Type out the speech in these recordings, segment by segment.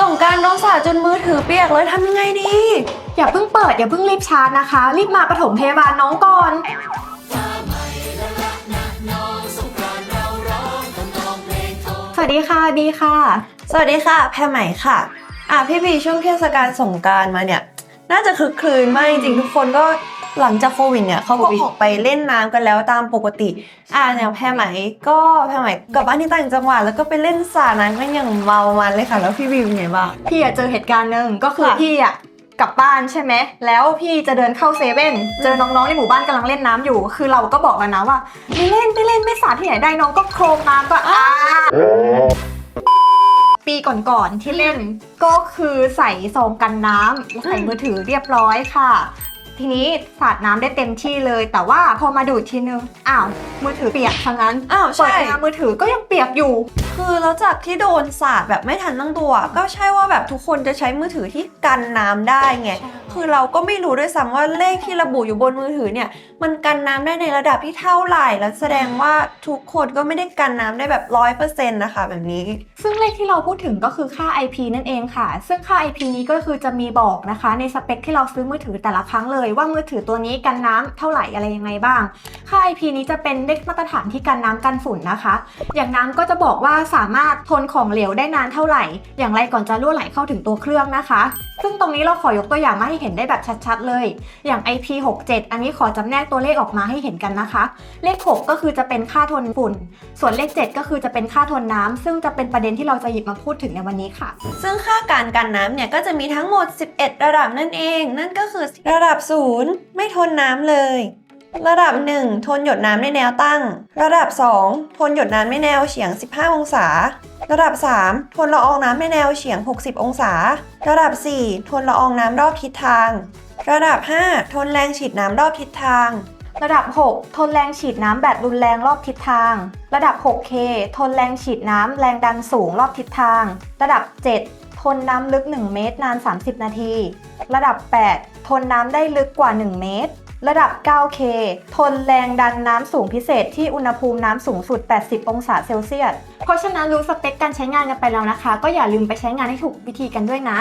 ส่งกรารโดนสาดจนมือถือเปียกเลยทำยังไงดี อย่าเพิ่งเปิดอย่าเพิ่งรีบชาร์จนะคะ รีบมาปฐมพยาบาลน้องก่อน สวัสดีค่ะบีค่ะ สวัสดีค่ะ แพรใหม่ค่ะ อะพี่บีช่วงเทศกาลสงกรารมาเนี่ย น่าจะคึกคลืนมากจริงๆทุกคนก็ หลังจากโควิดเนี่ยเขาก็โควิดออกไปเล่นน้ำกันแล้วตามปกติ อะแนวแพรใหม่ก็แพรใหม่กลับบ้านที่ต่างจังหวัดแล้วก็ไปเล่นสระน้ำกันอย่างเมามันเลยค่ะ แล้วพี่บีเป็นไงบ้าง พี่อะเจอเหตุการณ์หนึ่งก็คือค่ะ พี่อะกลับบ้านใช่ไหม แล้วพี่จะเดินเข้าเซเว่นเจอน้องๆในหมู่บ้านกำลังเล่นน้ำอยู่ คือเราก็บอกแล้วนะว่าไม่เล่นไม่เล่นไม่สาดที่ไหนได้น้องก็โครมน้ำก็อ่าปีก่อนๆที่เล่นก็คือใส่ซองกันน้ำแล้วใส่มือถือเรียบร้อยค่ะ ทีนี้สาดน้ำได้เต็มที่เลย แต่ว่าพอมาดูดทีนึงอ้าวมือถือเปียกทั้งนั้นอ้าวเปิดใช่มามือถือก็ยังเปียกอยู่คือแล้วจากที่โดนสาดแบบไม่ทันตั้งตัว ก็ใช่ว่าแบบทุกคนจะใช้มือถือที่กันน้ำได้ไงใช่คือเราก็ไม่รู้ด้วยซ้ำว่าเลขที่ระบุอยู่บนมือถือเนี่ย มันกันน้ำได้ในระดับที่เท่าไหร่ แล้วแสดงว่าทุกคนก็ไม่ได้กันน้ำได้แบบร้อยเปอร์เซ็นต์นะคะแบบนี้ ซึ่งเลขที่เราพูดถึงก็คือค่า IP นั่นเองค่ะ ซึ่งค่า IP นี้ก็คือจะมีบอกนะคะ ในสเปคที่เราซื้อมือถือแต่ละครั้งเลย ว่ามือถือตัวนี้กันน้ำเท่าไหร่อะไรยังไงบ้าง ค่า IP นี้จะเป็นเลขมาตรฐานที่กันน้ำกันฝุ่นนะคะ อย่างน้ำก็จะบอกว่าสามารถทนของเหลวได้นานเท่าไหร่ อย่างไรก่อนจะรั่วไหลเข้าถึงตัวเครื่องนะคะ ซึ่งตรงนี้เราขอยกตัวอย่างมาให้เห็นได้แบบชัดๆเลย อย่าง IP 67 อันนี้ขอจำแนกตัวเลขออกมาให้เห็นกันนะคะ เลข 6 ก็คือจะเป็นค่าทนฝุ่น ส่วนเลข 7 ก็คือจะเป็นค่าทนน้ำซึ่งจะเป็นประเด็นที่เราจะหยิบมาพูดถึงในวันนี้ค่ะ ซึ่งค่าการกันน้ำเนี่ยก็จะมีทั้งหมด 11 ระดับนั่นเอง นั่นก็คือระดับ 0 ไม่ทนน้ำเลย ระดับ 1 ทนหยดน้ำในแนวตั้ง ระดับ 2 ทนหยดน้ำในแนวเฉียง 15 องศา ระดับ 3 ทนละอองน้ำในแนวเฉียง 60 องศา ระดับ 4 ทนละอองน้ำรอบทิศทาง ระดับ 5 ทนแรงฉีดน้ำรอบทิศทาง ระดับ 6 ทนแรงฉีดน้ำแบบรุนแรงรอบทิศทาง ระดับ 6K ทนแรงฉีดน้ำแรงดันสูงรอบทิศทาง ระดับ 7 ทนน้ำลึก 1 เมตรนาน 30 นาที ระดับ 8 ทนน้ำได้ลึกกว่า 1 เมตร ระดับ 9K ทนแรงดันน้ำสูงพิเศษที่อุณหภูมิน้ำสูงสุด 80 องศาเซลเซียส เพราะฉะนั้นรู้สเปคการใช้งานกันไปแล้วนะคะ ก็อย่าลืมไปใช้งานให้ถูกวิธีกันด้วยนะ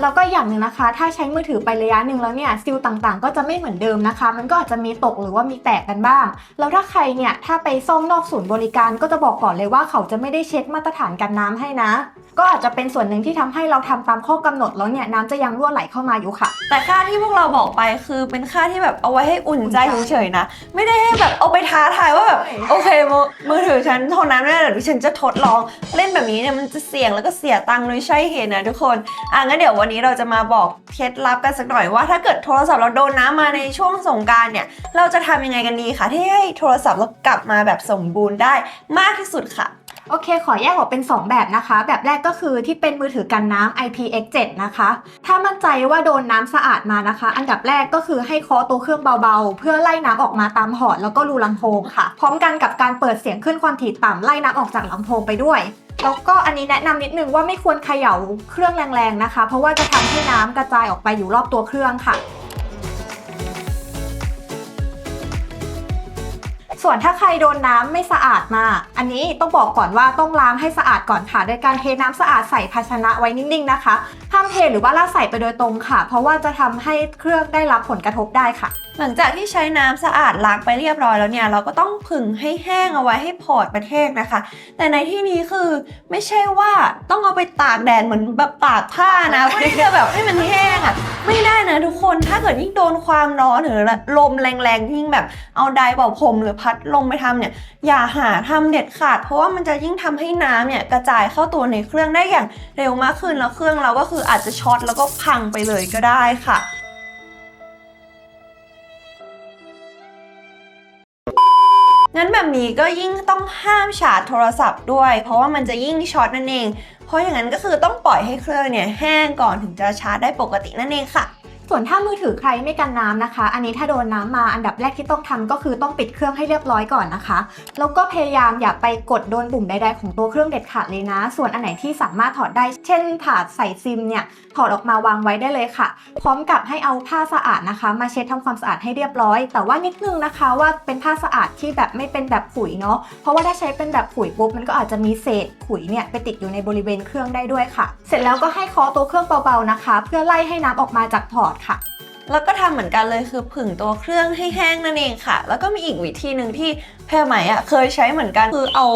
แล้วก็อย่างหนึ่งนะคะ ถ้าใช้มือถือไประยะหนึ่งแล้วเนี่ยซิลต่างๆ ก็จะไม่เหมือนเดิมนะคะ มันก็อาจจะมีตกหรือว่ามีแตกกันบ้าง แล้วถ้าใครเนี่ยถ้าไปซ่อมนอกศูนย์บริการก็จะบอกก่อนเลยว่าเขาจะไม่ได้เช็คมาตรฐานกันน้ำให้นะ ก็อาจจะเป็นส่วนหนึ่งที่ทำให้เราทำตามข้อกำหนดแล้วเนี่ยน้ำจะยังรั่วไหลเข้ามาอยู่ค่ะ แต่ค่าที่พวกเราบอกไปคือเป็นค่าที่แบบเอาไว้ให้อุ่นใจเฉยๆนะ ไม่ได้ให้แบบเอาไปท้าทายว่าแบบใช่โอเคมือมือถือฉันเท่านั้นไม่ได้เดี๋ยวฉันจะทดลองเล่นแบบนี้เนี่ยมันจะเสี่ยงแล้วก็เสียตังค์โดยใช่เหตุนะทุกคนอะงั้นเดี๋ยววันนี้เราจะมาบอกเคล็ดลับกันสักหน่อยว่าถ้าเกิดโทรศัพท์เราโดนน้ำมาในช่วงสงการเนี่ย เราจะทำยังไงกันดีคะที่ให้โทรศัพท์เรากลับมาแบบสมบูรณ์ได้มากที่สุดค่ะ โอเค ขอแยกออกเป็น 2 แบบนะคะ แบบแรกก็คือที่เป็นมือถือกันน้ำ IPX7 นะคะ ถ้ามั่นใจว่าโดนน้ำสะอาดมานะคะ อันดับแรกก็คือให้เคาะตัวเครื่องเบาๆ เพื่อไล่น้ำออกมาตามหอดแล้วก็รูลำโพงค่ะ พร้อมกันกับการเปิดเสียงขึ้นความถี่ต่ำไล่น้ำออกจากลำโพงไปด้วย แล้วก็อันนี้แนะนำนิดนึงว่าไม่ควรเขย่าเครื่องแรงๆนะคะ เพราะว่าจะทำให้น้ำกระจายออกไปอยู่รอบตัวเครื่องค่ะ ส่วนถ้าใครโดนน้ำไม่สะอาดมา อันนี้ต้องบอกก่อนว่าต้องล้างให้สะอาดก่อนค่ะ โดยการเทน้ำสะอาดใส่ภาชนะไว้นิ่งๆนะคะ ห้ามเทหรือว่าลาดใส่ไปโดยตรงค่ะ เพราะว่าจะทำให้เครื่องได้รับผลกระทบได้ค่ะ หลังจากที่ใช้น้ำสะอาดล้างไปเรียบร้อยแล้วเนี่ย เราก็ต้องผึ่งให้แห้งเอาไว้ให้พอร์ตประเทศนะคะ แต่ในที่นี้คือไม่ใช่ว่าต้องเอาไปตากแดดเหมือนแบบตากผ้านะเพื่อแบบให้มันแห้งอะไม่ได้ นะทุกคนถ้าเกิดยิ่งโดนความร้อนหรือลมแรงๆยิ่งแบบเอาไดร์เป่าผมหรือพัดลมไปทำเนี่ยอย่าหาทำเด็ดขาด เพราะว่ามันจะยิ่งทำให้น้ำเนี่ยกระจายเข้าตัวในเครื่องได้อย่างเร็วมากขึ้นแล้วเครื่องเราก็คืออาจจะช็อตแล้วก็พังไปเลยก็ได้ค่ะงั้นแบบนี้ก็ยิ่งต้องห้ามชาร์จโทรศัพท์ด้วย เพราะว่ามันจะยิ่งช็อตนั่นเอง เพราะอย่างนั้นก็คือต้องปล่อยให้เครื่องเนี่ยแห้งก่อนถึงจะชาร์จได้ปกตินั่นเองค่ะ ส่วนถ้ามือถือใครไม่กันน้ำนะคะ อันนี้ถ้าโดนน้ำมาอันดับแรกที่ต้องทำก็คือต้องปิดเครื่องให้เรียบร้อยก่อนนะคะ แล้วก็พยายามอย่าไปกดโดนปุ่มใดๆของตัวเครื่องเด็ดขาดเลยนะ ส่วนอันไหนที่สามารถถอดได้ เช่นถาดใส่ซิมเนี่ยถอดออกมาวางไว้ได้เลยค่ะ พร้อมกับให้เอาผ้าสะอาดนะคะ มาเช็ดทำความสะอาดให้เรียบร้อย แต่ว่านิดนึงนะคะว่าเป็นผ้าสะอาดที่แบบไม่เป็นแบบขุยเนาะ เพราะว่าถ้าใช้เป็นแบบขุยปุ๊บมันก็อาจจะมีเศษขุยเนี่ยไปติดอยู่ในบริเวณเครื่องได้ด้วยค่ะ เสร็จแล้วก็ให้เคาะตัวเครื่องเบาๆนะคะ เพื่อไล่ให้น้ำออกมาจากพอร์ตค่ะ แล้วก็ทำเหมือนกันเลยคือผึ่งตัวเครื่องให้แห้งนั่นเองค่ะ แล้วก็มีอีกวิธีหนึ่งที่แพรไหมอะเคยใช้เหมือนกันคือเอา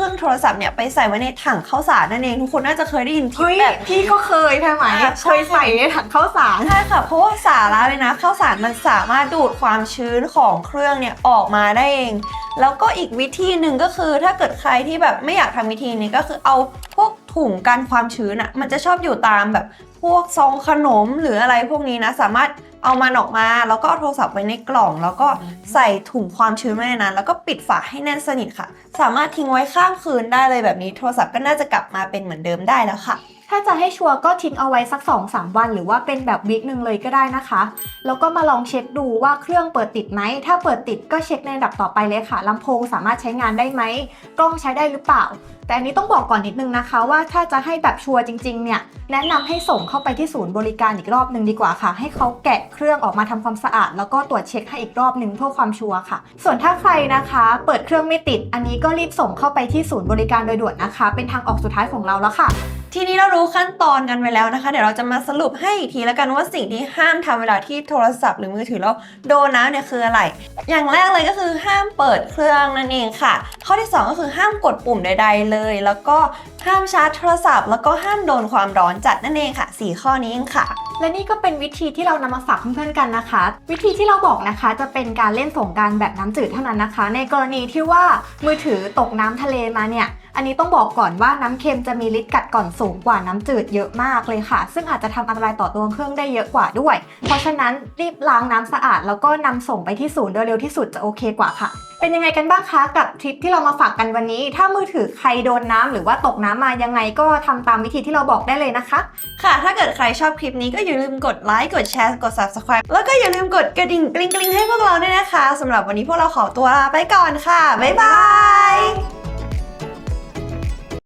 รื่อง โทรศัพท์เนี่ยไปใส่ไว้ในถังข้าวสารนั่นเองทุกคนน่าจะเคยได้ยินที่เฮ้ยแบบพี่ก็เคยแพ่ไหมอะใช่เคยใส่ในถังข้าวสาร ใช่ค่ะเพราะว่าสาระเลยนะข้าวสารมันสามารถดูดความชื้นของเครื่องเนี่ยออกมาได้เอง แล้วก็อีกวิธีหนึ่งก็คือถ้าเกิดใครที่แบบไม่อยากทำวิธีนี้ก็คือเอาพวกถุงกันความชื้นอะมันจะชอบอยู่ตามแบบพวกซองขนมหรืออะไรพวกนี้นะ สามารถ เอามันออกมา แล้วก็เอาโทรศัพท์ไว้ในกล่อง แล้วก็ใส่ถุงความชื้นไว้ในนั้น แล้วก็ปิดฝาให้แน่นสนิทค่ะ สามารถทิ้งไว้ข้ามคืนได้เลยแบบนี้ โทรศัพท์ก็น่าจะกลับมาเป็นเหมือนเดิมได้แล้วค่ะ ถ้าจะให้ชัวร์ก็ทิ้งเอาไว้สัก 2-3 วัน หรือว่าเป็นแบบวิกหนึ่งเลยก็ได้นะคะ แล้วก็มาลองเช็คดูว่าเครื่องเปิดติดไหม ถ้าเปิดติดก็เช็คในระดับต่อไปเลยค่ะลำโพงสามารถใช้งานได้ไหม กล้องใช้ได้หรือเปล่า แต่อันนี้ต้องบอกก่อนนิดนึงนะคะ ว่าถ้าจะให้แบบชัวร์จริงๆ เนี่ยแนะนำให้ส่งเข้าไปที่ศูนย์บริการอีกรอบหนึ่งดีกว่าค่ะ ให้เขาแกะเครื่องออกมาทำความสะอาด แล้วก็ตรวจเช็คให้อีกรอบหนึ่งเพื่อความชัวร์ค่ะ ส่วนถ้าใครนะคะ เปิดเครื่องไม่ติด อันนี้ก็รีบส่งเข้าไปที่ศูนย์บริการโดยด่วนนะคะ เป็นทางออกสุดท้ายของเราแล้วค่ะ ทีนี้เรารู้ขั้นตอนกันไปแล้วนะคะ เดี๋ยวเราจะมาสรุปให้อีกทีแล้วกันว่าสิ่งที่ห้ามทำเวลาที่โทรศัพท์หรือมือถือเราโดนน้ำเนี่ยคืออะไร อย่างแรกเลยก็คือห้ามเปิดเครื่องนั่นเองค่ะ ข้อที่ 2 ก็คือห้ามกดปุ่มใด ๆ เลย แล้วก็ห้ามชาร์จโทรศัพท์ แล้วก็ห้ามโดนความร้อนจัดนั่นเองค่ะ 4 ข้อนี้เองค่ะและนี่ก็เป็นวิธีที่เรานำมาฝากเพื่อนๆกันนะคะ วิธีที่เราบอกนะคะจะเป็นการเล่นสงการแบบน้ำจืดเท่านั้นนะคะ ในกรณีที่ว่ามือถือตกน้ำทะเลมาเนี่ย อันนี้ต้องบอกก่อนว่าน้ำเค็มจะมีฤทธิ์กัดก่อนสูงกว่าน้ำจืดเยอะมากเลยค่ะ ซึ่งอาจจะทำอันตรายต่อตัวเครื่องได้เยอะกว่าด้วย เพราะฉะนั้นรีบล้างน้ำสะอาด แล้วก็นำส่งไปที่ศูนย์โดยเร็วที่สุดจะโอเคกว่าค่ะเป็นยังไงกันบ้างคะกับทริปที่เรามาฝากกันวันนี้ ถ้ามือถือใครโดนน้ำหรือว่าตกน้ำมายังไงก็ทำตามวิธีที่เราบอกได้เลยนะคะ ค่ะ ถ้าเกิดใครชอบคลิปนี้ก็อย่าลืมกดไลค์กดแชร์กด subscribe แล้วก็อย่าลืมกดกระดิ่งกริ๊งๆให้พวกเราด้วยนะคะสำหรับวันนี้พวกเราขอตัวลาไปก่อนค่ะบ๊ายบาย